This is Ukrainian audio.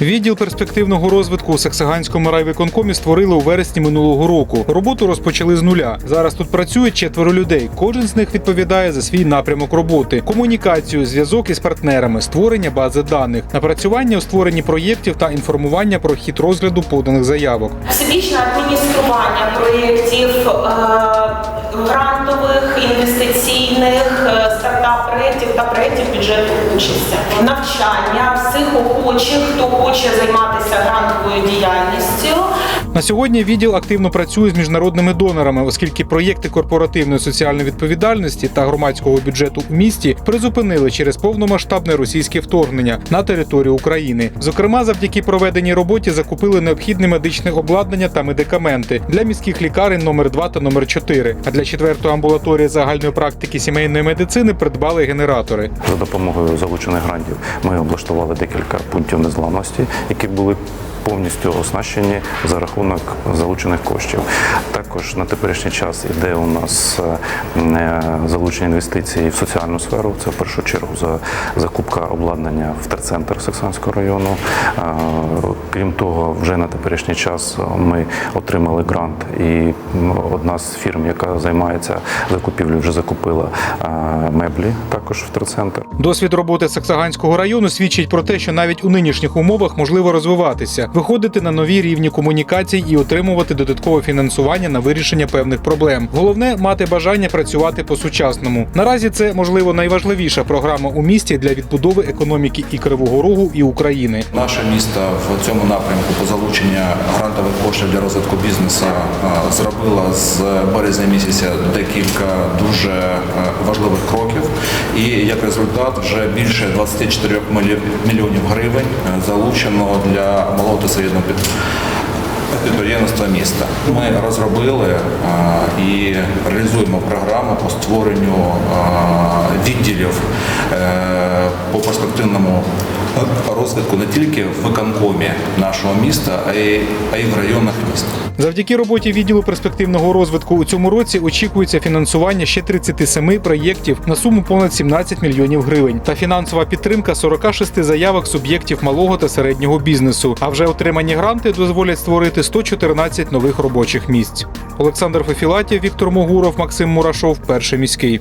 Відділ перспективного розвитку у Саксаганському райвиконкомі створили у вересні минулого року. Роботу розпочали з нуля. Зараз тут працює четверо людей. Кожен з них відповідає за свій напрямок роботи: комунікацію, зв'язок із партнерами, створення бази даних, напрацювання у створенні проєктів та інформування про хід розгляду поданих заявок. Всебічне адміністрування проєктів стартап-проєктів та проєктів бюджету участі. Навчання всіх охочих, хто хоче займатися грантовою діяльністю. На сьогодні відділ активно працює з міжнародними донорами, оскільки проєкти корпоративної соціальної відповідальності та громадського бюджету у місті призупинили через повномасштабне російське вторгнення на територію України. Зокрема, завдяки проведеній роботі закупили необхідне медичне обладнання та медикаменти для міських лікарень номер 2 та номер 4 А для четвертої амбулаторії загальної практики сімейної медицини придбали генератори. За допомогою залучених грантів ми облаштували декілька пунктів незламності, які були повністю оснащені за рахунок залучених коштів. Також на теперішній час іде у нас е, залучення інвестицій в соціальну сферу. Це в першу чергу за закупка обладнання в терцентр Саксанського району. Е, Крім того, вже на теперішній час ми отримали грант, і одна з фірм, яка займається закупівлею, вже закупила меблі також в терцентр. Досвід роботи Саксаганського району свідчить про те, що навіть у нинішніх умовах можливо розвиватися, виходити на нові рівні комунікацій і отримувати додаткове фінансування на вирішення певних проблем. Головне мати бажання працювати по-сучасному. Наразі це можливо найважливіша програма у місті для відбудови економіки і Кривого Рогу і України. Наше місто в цьому напрямку по залученню грантових коштів для розвитку бізнесу зробило з березня місяця декілька дуже е, важливих кроків. І як результат вже більше 24 мілі- мільйонів гривень е, залучено для малого та середнього під- підприємства міста. Ми розробили е, і реалізуємо програму по створенню відділів по перспективному розвитку не тільки в виконкомі нашого міста, а й, а й в районах міста. Завдяки роботі відділу перспективного розвитку у цьому році очікується фінансування ще 37 проєктів на суму понад 17 мільйонів гривень та фінансова підтримка 46 заявок суб'єктів малого та середнього бізнесу. А вже отримані гранти дозволять створити 114 нових робочих місць. Олександр Фефілатів, Віктор Могуров, Максим Мурашов, перший міський.